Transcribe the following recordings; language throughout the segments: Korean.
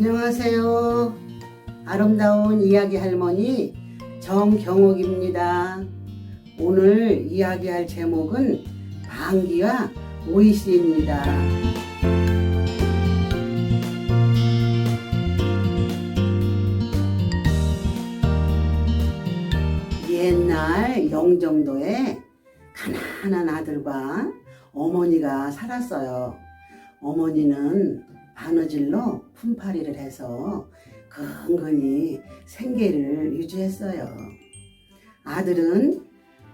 안녕하세요. 아름다운 이야기 할머니 정경옥입니다. 오늘 이야기할 제목은 방귀와 오이시입니다. 옛날 영정도에 가난한 아들과 어머니가 살았어요. 어머니는 바느질로 품팔이를 해서 근근히 생계를 유지했어요. 아들은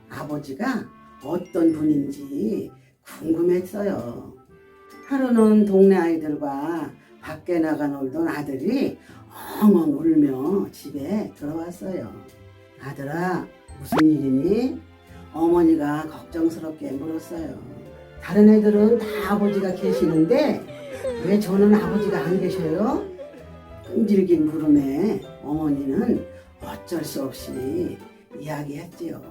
아버지가 어떤 분인지 궁금했어요. 하루는 동네 아이들과 밖에 나가 놀던 아들이 엉엉 울며 집에 들어왔어요. 아들아, 무슨 일이니? 어머니가 걱정스럽게 물었어요. 다른 애들은 다 아버지가 계시는데 왜 저는 아버지가 안 계셔요? 끈질긴 물음에 어머니는 어쩔 수 없이 이야기했지요.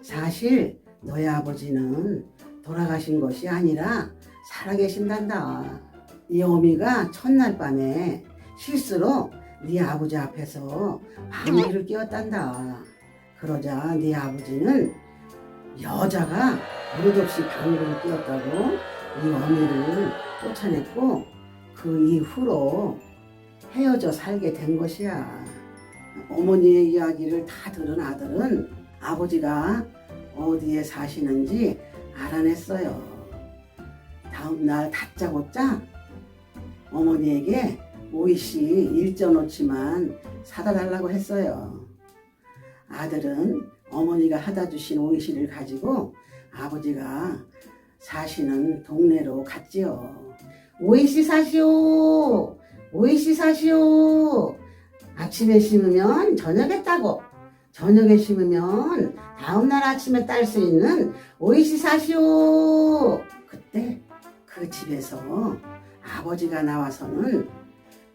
사실 너희 아버지는 돌아가신 것이 아니라 살아계신단다. 이 어미가 첫날 밤에 실수로 네 아버지 앞에서 방귀를 뀌었단다. 그러자 네 아버지는 여자가 버릇없이 방귀를 뀌었다고 이 어미를 쫓아냈고 그 이후로 헤어져 살게 된 것이야. 어머니의 이야기를 다 들은 아들은 아버지가 어디에 사시는지 알아냈어요. 다음 날 다짜고짜 어머니에게 오이씨 일전어치만 사다 달라고 했어요. 아들은 어머니가 하다 주신 오이씨를 가지고 아버지가 사시는 동네로 갔지요. 오이씨 사시오! 오이씨 사시오! 아침에 심으면 저녁에 따고, 저녁에 심으면 다음날 아침에 딸 수 있는 오이씨 사시오! 그때 그 집에서 아버지가 나와서는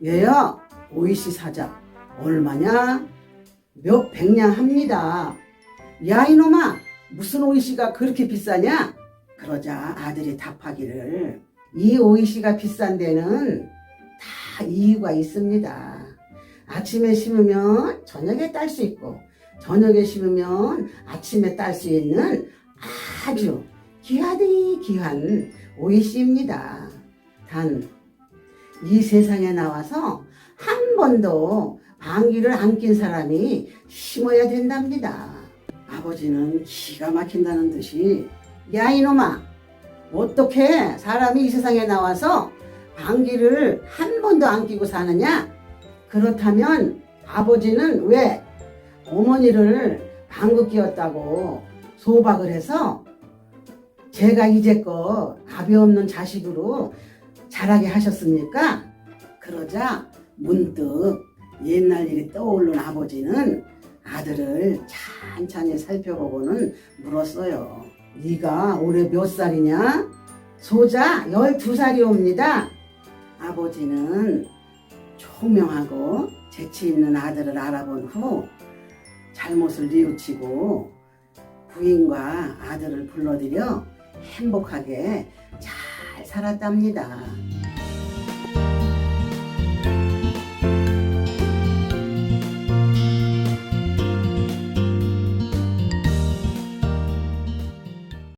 얘야, 오이씨 사자. 얼마냐? 몇 백냥 합니다. 야, 이놈아! 무슨 오이씨가 그렇게 비싸냐? 그러자 아들이 답하기를 이 오이씨가 비싼 데는 다 이유가 있습니다. 아침에 심으면 저녁에 딸 수 있고 저녁에 심으면 아침에 딸 수 있는 아주 귀하디 귀한 오이씨입니다. 단 이 세상에 나와서 한 번도 방귀를 안 낀 사람이 심어야 된답니다. 아버지는 기가 막힌다는 듯이 야 이놈아 어떻게 사람이 이 세상에 나와서 방귀를 한 번도 안 끼고 사느냐? 그렇다면 아버지는 왜 어머니를 방귀 끼웠다고 소박을 해서 제가 이제껏 없는 자식으로 자라게 하셨습니까? 그러자 문득 옛날 일이 떠오른 아버지는 아들을 찬찬히 살펴보고는 물었어요. 네가 올해 몇 살이냐? 소자 12살이옵니다. 아버지는 초명하고 재치 있는 아들을 알아본 후 잘못을 뉘우치고 부인과 아들을 불러들여 행복하게 잘 살았답니다.